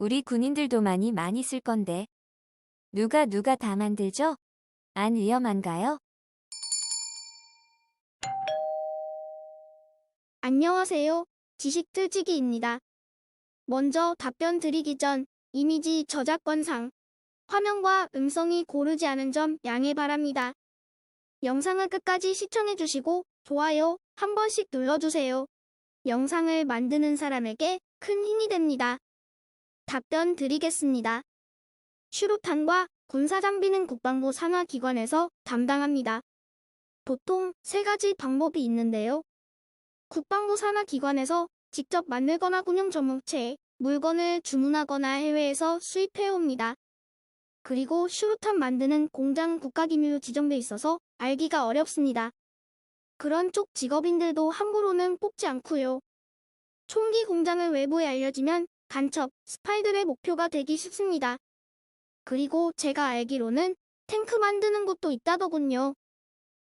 우리 군인들도 많이 많이 쓸 건데. 누가 누가 다 만들죠? 안 위험한가요? 안녕하세요. 지식 틀지기입니다. 먼저 답변 드리기 전 이미지 저작권상 화면과 음성이 고르지 않은 점 양해 바랍니다. 영상을 끝까지 시청해주시고 좋아요 한 번씩 눌러주세요. 영상을 만드는 사람에게 큰 힘이 됩니다. 답변 드리겠습니다. 슈루탄과 군사장비는 국방부 산하기관에서 담당합니다. 보통 세 가지 방법이 있는데요. 국방부 산하기관에서 직접 만들거나 군용 전문체, 물건을 주문하거나 해외에서 수입해옵니다. 그리고 슈루탄 만드는 공장 국가기밀로 지정돼 있어서 알기가 어렵습니다. 그런 쪽 직업인들도 함부로는 뽑지 않고요. 총기 공장을 외부에 알려지면 간첩, 스파이들의 목표가 되기 쉽습니다. 그리고 제가 알기로는 탱크 만드는 곳도 있다더군요.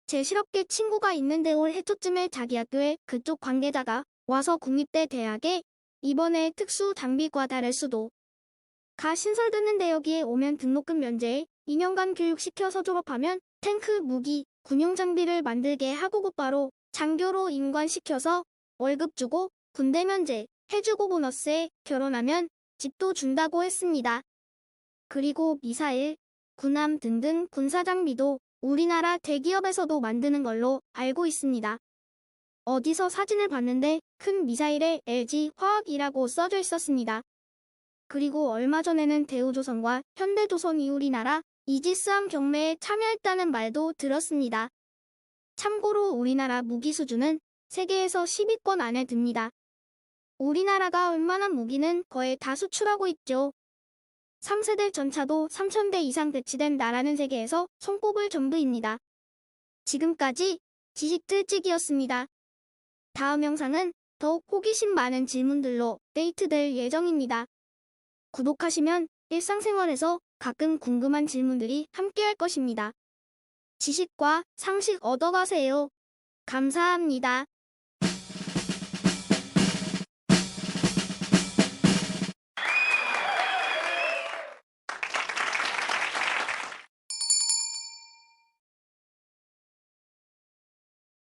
제 실업계 친구가 있는데 올 해초쯤에 자기 학교에 그쪽 관계자가 와서 국립대 대학에 이번에 특수 장비과 다를 수도 가 신설됐는데 여기에 오면 등록금 면제에 2년간 교육시켜서 졸업하면 탱크 무기 군용 장비를 만들게 하고 곧바로 장교로 임관시켜서 월급 주고 군대 면제 해주고 보너스에 결혼하면 집도 준다고 했습니다. 그리고 미사일, 군함 등등 군사장비도 우리나라 대기업에서도 만드는 걸로 알고 있습니다. 어디서 사진을 봤는데 큰 미사일에 LG 화학이라고 써져 있었습니다. 그리고 얼마 전에는 대우조선과 현대조선이 우리나라 이지스함 경매에 참여했다는 말도 들었습니다. 참고로 우리나라 무기 수준은 세계에서 10위권 안에 듭니다. 우리나라가 웬만한 무기는 거의 다 수출하고 있죠. 3세대 전차도 3,000대 이상 배치된 나라는 세계에서 손꼽을 정도입니다. 지금까지 지식틀찍이었습니다. 다음 영상은 더욱 호기심 많은 질문들로 데이트될 예정입니다. 구독하시면 일상생활에서 가끔 궁금한 질문들이 함께할 것입니다. 지식과 상식 얻어가세요. 감사합니다.